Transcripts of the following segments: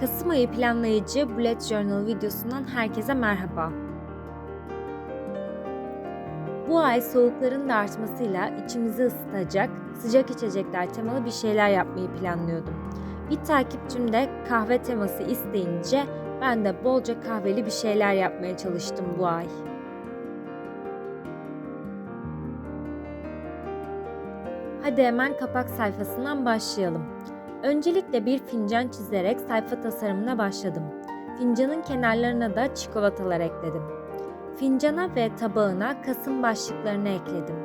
Kasım ayı planlayıcı Bullet Journal videosundan herkese merhaba. Bu ay soğukların da artmasıyla içimizi ısıtacak, sıcak içecekler temalı bir şeyler yapmayı planlıyordum. Bir takipçim de kahve teması isteyince ben de bolca kahveli bir şeyler yapmaya çalıştım bu ay. Hadi hemen kapak sayfasından başlayalım. Öncelikle bir fincan çizerek sayfa tasarımına başladım. Fincanın kenarlarına da çikolatalar ekledim. Fincana ve tabağına Kasım başlıklarını ekledim.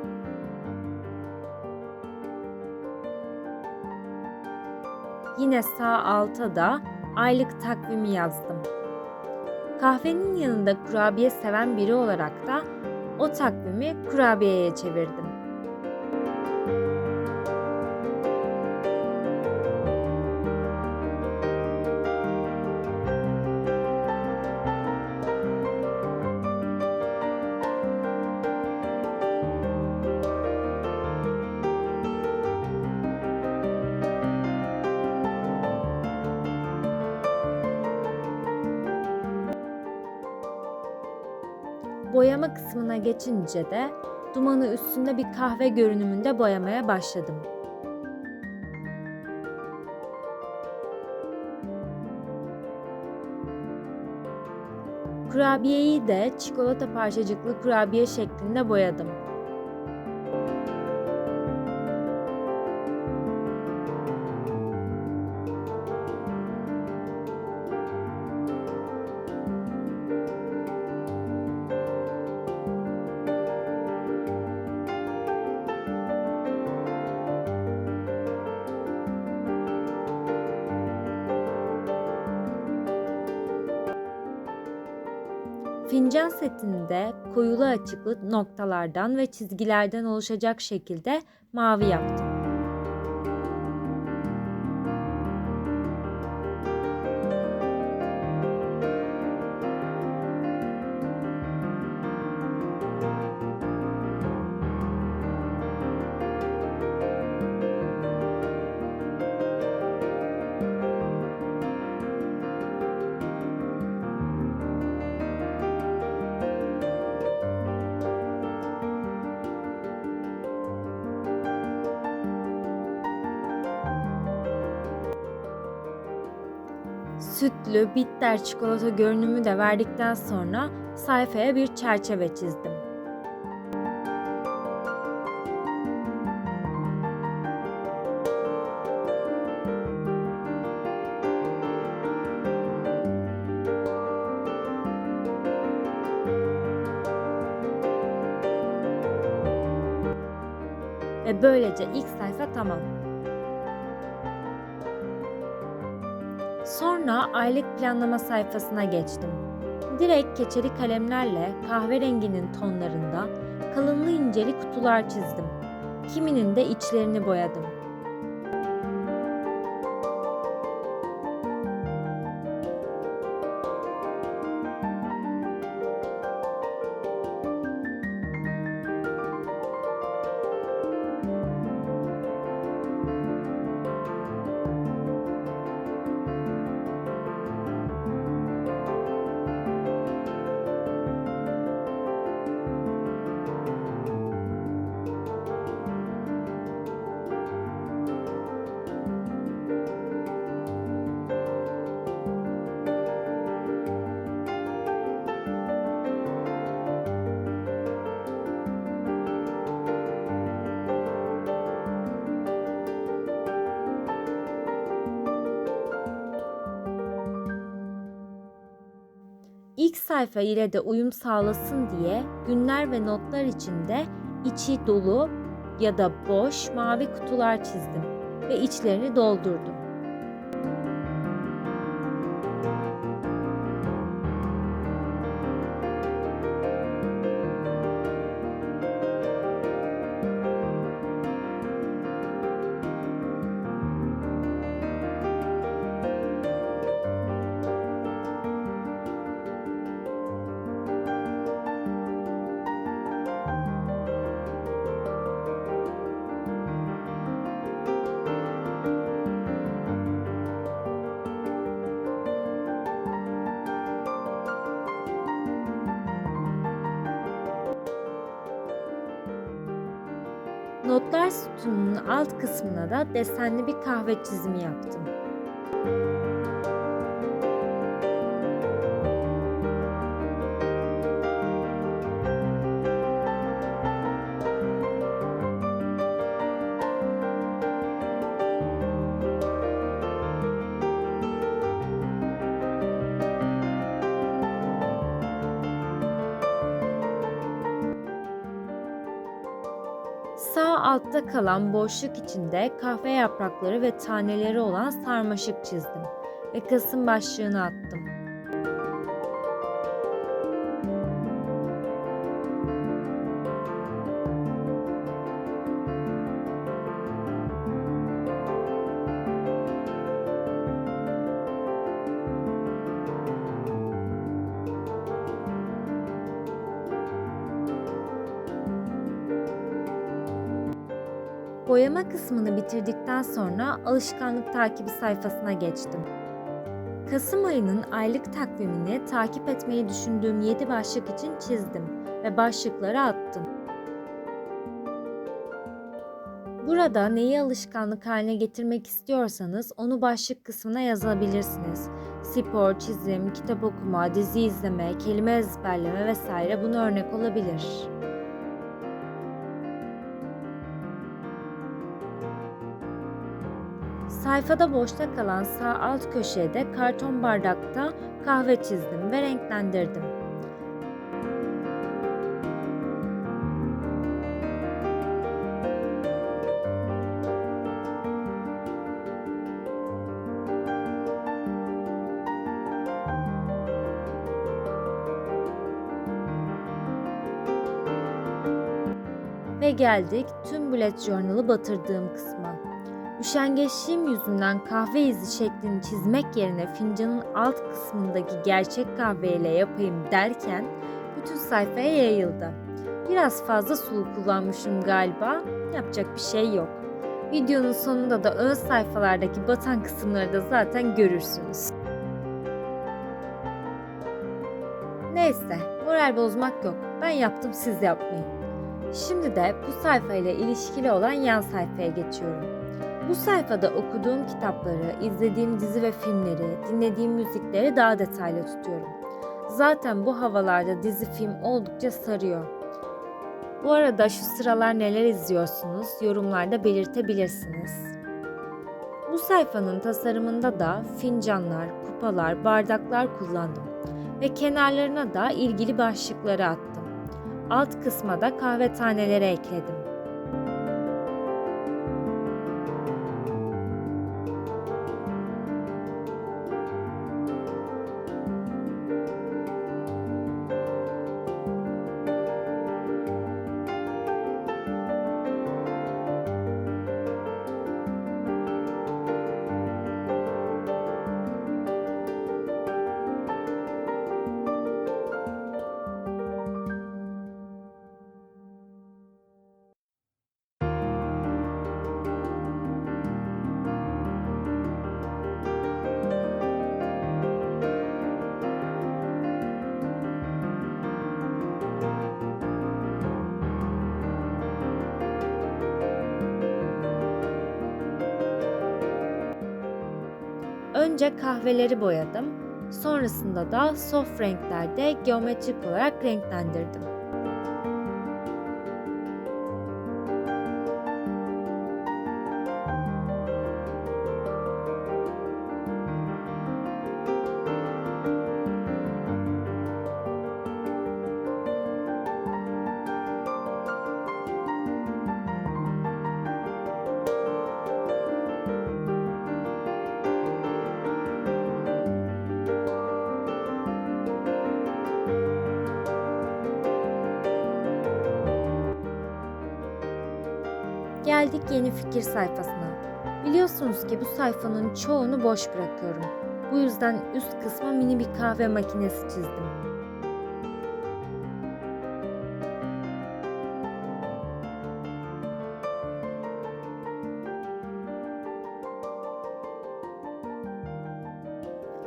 Yine sağ alta da aylık takvimi yazdım. Kahvenin yanında kurabiye seven biri olarak da o takvimi kurabiyeye çevirdim. Boyama kısmına geçince de dumanı üstünde bir kahve görünümünde boyamaya başladım. Kurabiyeyi de çikolata parçacıklı kurabiye şeklinde boyadım. Fincan setinde koyulu açıklı noktalardan ve çizgilerden oluşacak şekilde mavi yaptım. Sütlü, bitter çikolata görünümü de verdikten sonra sayfaya bir çerçeve çizdim. Ve böylece ilk sayfa tamam. Sonra aylık planlama sayfasına geçtim. Direkt keçeli kalemlerle kahverenginin tonlarında kalınlı inceli kutular çizdim. Kiminin de içlerini boyadım. İlk sayfa ile de uyum sağlasın diye günler ve notlar içinde içi dolu ya da boş mavi kutular çizdim ve içlerini doldurdum. Notlar sütununun alt kısmına da desenli bir kahve çizimi yaptım. Altta kalan boşluk içinde kahve yaprakları ve taneleri olan sarmaşık çizdim ve Kasım başlığını attım. Boyama kısmını bitirdikten sonra alışkanlık takibi sayfasına geçtim. Kasım ayının aylık takvimini takip etmeyi düşündüğüm 7 başlık için çizdim ve başlıkları attım. Burada neyi alışkanlık haline getirmek istiyorsanız onu başlık kısmına yazabilirsiniz. Spor, çizim, kitap okuma, dizi izleme, kelime ezberleme vesaire buna örnek olabilir. Sayfada boşta kalan sağ alt köşeye de karton bardakta kahve çizdim ve renklendirdim. Ve geldik tüm bullet journal'ı batırdığım kısma. Üşengeçliğim yüzünden kahve izi şeklini çizmek yerine fincanın alt kısmındaki gerçek kahveyle yapayım derken bütün sayfaya yayıldı. Biraz fazla sulu kullanmışım galiba. Yapacak bir şey yok. Videonun sonunda da ön sayfalardaki batan kısımları da zaten görürsünüz. Neyse, moral bozmak yok. Ben yaptım siz yapmayın. Şimdi de bu sayfayla ilişkili olan yan sayfaya geçiyorum. Bu sayfada okuduğum kitapları, izlediğim dizi ve filmleri, dinlediğim müzikleri daha detaylı tutuyorum. Zaten bu havalarda dizi film oldukça sarıyor. Bu arada şu sıralar neler izliyorsunuz yorumlarda belirtebilirsiniz. Bu sayfanın tasarımında da fincanlar, kupalar, bardaklar kullandım ve kenarlarına da ilgili başlıkları attım. Alt kısma da kahve taneleri ekledim. Önce kahveleri boyadım. Sonrasında da soft renklerde geometrik olarak renklendirdim. Geldik yeni fikir sayfasına. Biliyorsunuz ki bu sayfanın çoğunu boş bırakıyorum. Bu yüzden üst kısma mini bir kahve makinesi çizdim.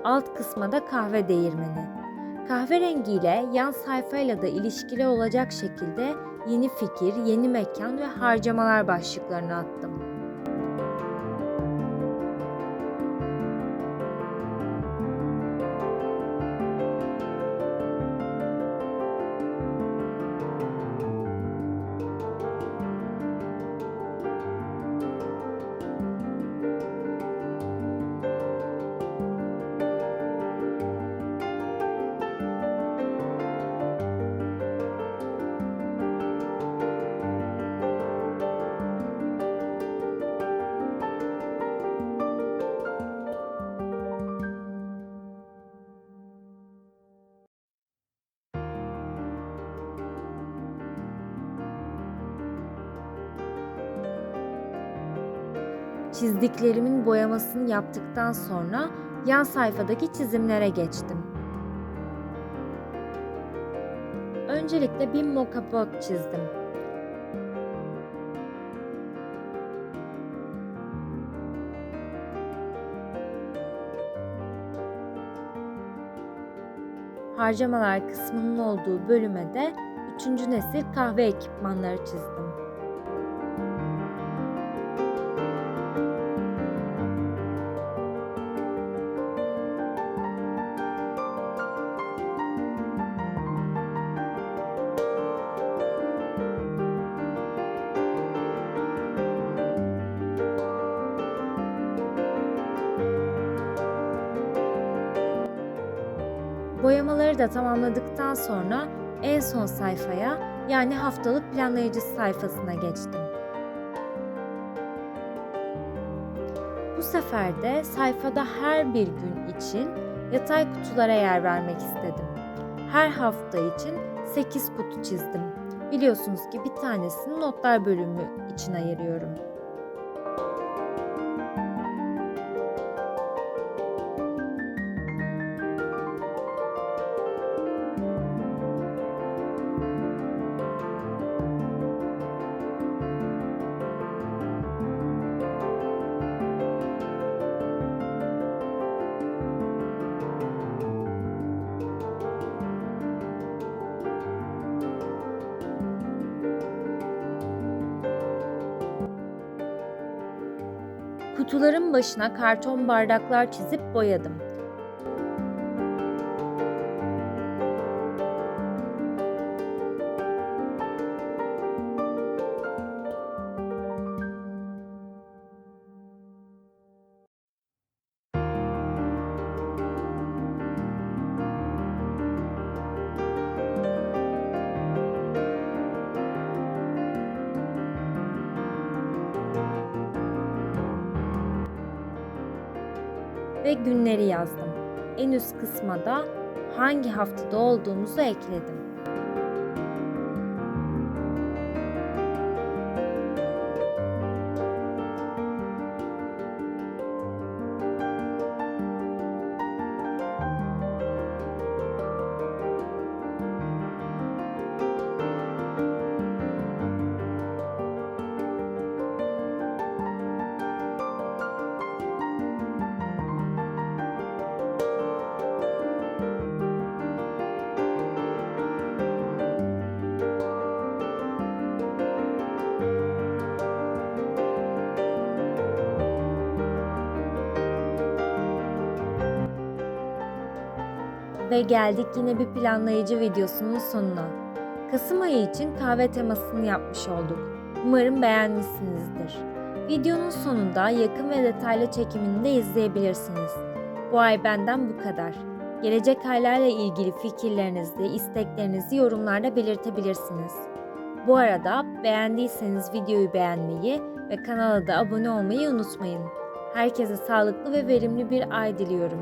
Alt kısma da kahve değirmeni. Kahverengiyle yan sayfayla da ilişkili olacak şekilde yeni fikir, yeni mekan ve harcamalar başlıklarını attım. Çizdiklerimin boyamasını yaptıktan sonra yan sayfadaki çizimlere geçtim. Öncelikle bir mokapot çizdim. Harcamalar kısmının olduğu bölüme de 3. nesil kahve ekipmanları çizdim. Da tamamladıktan sonra en son sayfaya yani haftalık planlayıcı sayfasına geçtim. Bu sefer de sayfada her bir gün için yatay kutulara yer vermek istedim. Her hafta için 8 kutu çizdim. Biliyorsunuz ki bir tanesini notlar bölümü için ayırıyorum. Kutuların başına karton bardaklar çizip boyadım. Ve günleri yazdım. En üst kısma hangi haftada olduğumuzu ekledim. Ve geldik yine bir planlayıcı videosunun sonuna. Kasım ayı için kahve temasını yapmış olduk. Umarım beğenmişsinizdir. Videonun sonunda yakın ve detaylı çekimini de izleyebilirsiniz. Bu ay benden bu kadar. Gelecek aylarla ilgili fikirlerinizi, isteklerinizi yorumlarda belirtebilirsiniz. Bu arada beğendiyseniz videoyu beğenmeyi ve kanala da abone olmayı unutmayın. Herkese sağlıklı ve verimli bir ay diliyorum.